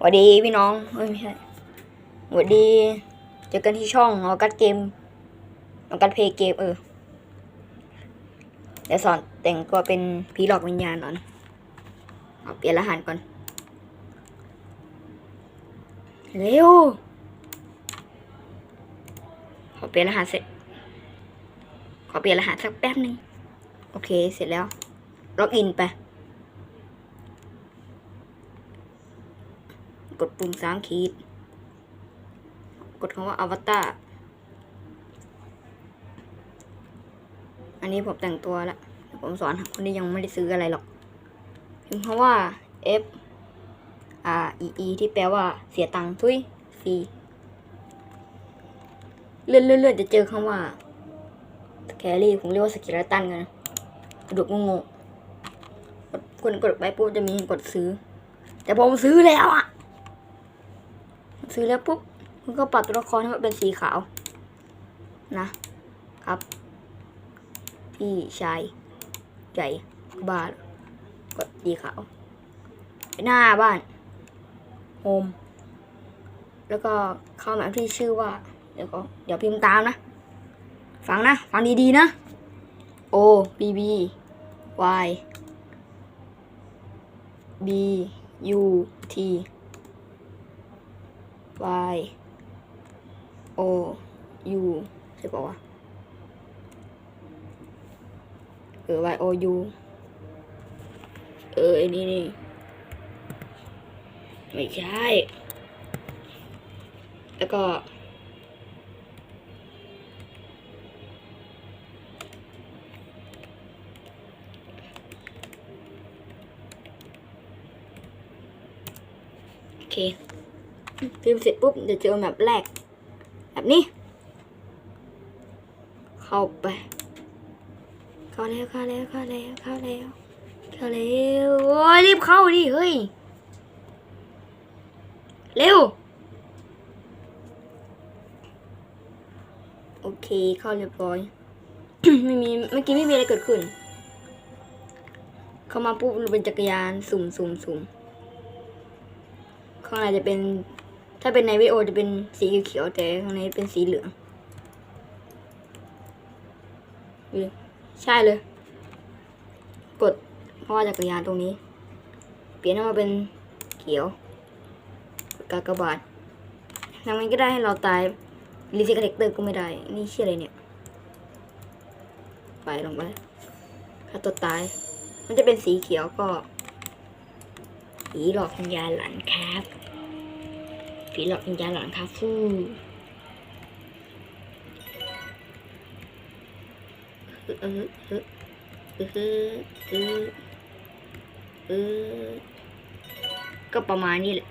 สวัสดีพี่น้องไม่ใช่สวัสดี เจอกันที่ช่องออกัสเกมออกัสเพย์เกมเออเดี๋ยวสอนแต่งตัวเป็นผีหลอกวิญญาณก่อนเอาเปลี่ยนรหัสก่อน เร็วขอเปลี่ยนรหัสเสร็จ ขอเปลี่ยนรหัสสักแป๊บหนึ่งโอเคเสร็จแล้วล็อกอินไป กดปุ่มสามขีด กดคำว่าอวตารอันนี้ผมแต่งตัวแล้วผมสอนคนที่ยังไม่ได้ซื้ออะไรหรอกพิมพ์คำว่า F R E E ที่แปลว่าเสียตังค์ทุยฟรีเลื่อนเลื่อนจะเจอคำว่าแครี่ผมเรียกว่าสกิลตันกันกระดูกงงกดคนกดไปปุ๊บจะมีกดซื้อ แต่ผมซื้อแล้วอะ ซื้อแล้วปุ๊บคุณก็ปรับตัวละครให้มันเป็นสีขาว นะครับ พี่ชายใหญ่บ้านกดสีขาว หน้าบ้านโฮมแล้วก็เข้าแมปที่ชื่อว่า เดี๋ยวก็เดี๋ยวพิมพ์ตามนะ ฟังนะ ฟังดีๆนะ O B B Y B U T Y O U ใช่ปะวะเออ Y O U เอออ้นี่นี่ไม่ใช่ แล้วก็โอเค พิมพ์เสร็จปุ๊บเดี๋ยวเจอแบบแรก แบบนี้ เข้าไป เข้าแล้วเข้าแล้วเข้าแล้วเข้าแล้วเข้าแล้วโอ้ยรีบเข้าดิเฮ้ย เร็ว โอเคเข้าเรียบร้อย ไม่มีเมื่อกี้ไม่มีอะไรเกิดขึ้น เข้ามาปุ๊บเราเป็นจักรยานสุ่มสุ่มสุ่มข้างในจะเป็น ถ้าเป็นในวิดีโอจะเป็นสีเขียวแต่ข้างในเป็นสีเหลืองใช่เลย กดเพราะว่าจักรยานตรงนี้ เปลี่ยนให้มาเป็นเขียวกากบาททำไงก็ได้ให้เราตายรีเซ็ตคาแรคเตอร์ก็ไม่ได้ นี่เชื่ออะไรเนี่ย ไปลงไปถ้าตัวตาย มันจะเป็นสีเขียวก็ผีหลอกวิญญาณหลานครับ ผีหลอกวิญญาหลอนคาฟูเออเออเออเออเออเออก็ประมาณนี้แหละ